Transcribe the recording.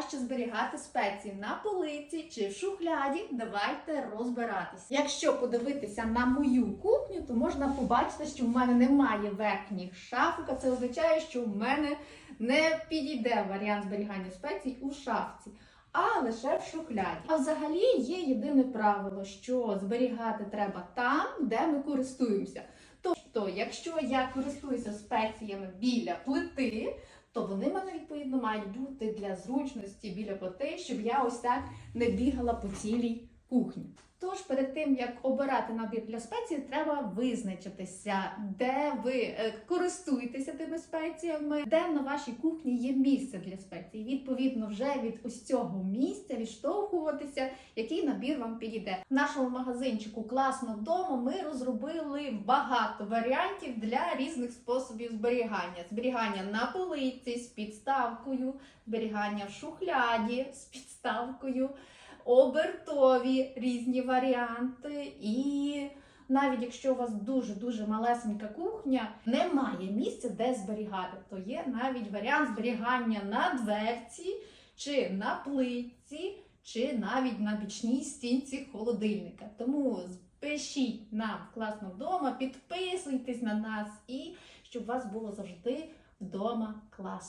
краще зберігати спеції на полиці чи в шухляді? Давайте розбиратися. Якщо подивитися на мою кухню, то можна побачити, що в мене немає верхніх шафок. Це означає, що в мене не підійде варіант зберігання спецій у шафці. А лише в шухляді. А взагалі є єдине правило, що зберігати треба там, де ми користуємося. Тобто, якщо я користуюся спеціями біля плити, то вони мене відповідно мають бути для зручності біля плити, щоб я ось так не бігала по цілій кухні. Тож перед тим як обирати набір для спецій, треба визначитися, де ви е, користуєтеся тими спеціями, де на вашій кухні є місце для спецій. Відповідно, вже від ось цього місця відштовхуватися, який набір вам підійде. В нашому магазинчику класно вдома. Ми розробили багато варіантів для різних способів зберігання: зберігання на полиці з підставкою, зберігання в шухляді з підставкою обертові різні варіанти. І навіть якщо у вас дуже-дуже малесенька кухня, немає місця, де зберігати, то є навіть варіант зберігання на дверці чи на плитці, чи навіть на бічній стінці холодильника. Тому пишіть нам класно вдома, підписуйтесь на нас і щоб у вас було завжди вдома класно.